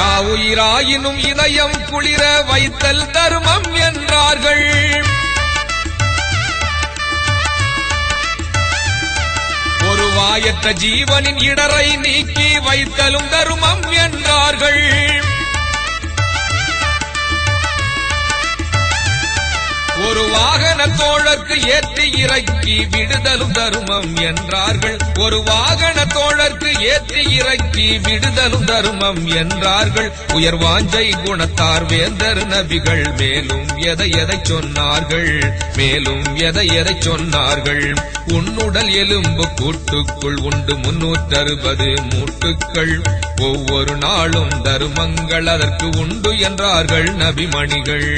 யாவுயிராயினும் இதயம் குளிர வைத்தல் தர்மம் என்றார்கள். ஒரு வாயற்ற ஜீவனின் இடரை நீக்கி வைத்தலும் தருமம் என்றார்கள். ஒரு வாகன தோழர்க்கு ஏற்றி இறக்கி விடுதலும் தருமம் என்றார்கள். ஒரு வாகன தோழர்க்கு ஏற்றி இறக்கி விடுதலும் தருமம் என்றார்கள். உயர் வாஞ்சை குணத்தார் வேந்தர் நபிகள் மேலும் எதை எதை சொன்னார்கள்? மேலும் எதை எதை சொன்னார்கள்? உன்னுடல் எலும்பு கூட்டுக்குள் உண்டு முன்னூற்றறுபது மூட்டுக்கள். ஒவ்வொரு நாளும் தருமங்கள் அதற்கு உண்டு என்றார்கள் நபிமணிகள்.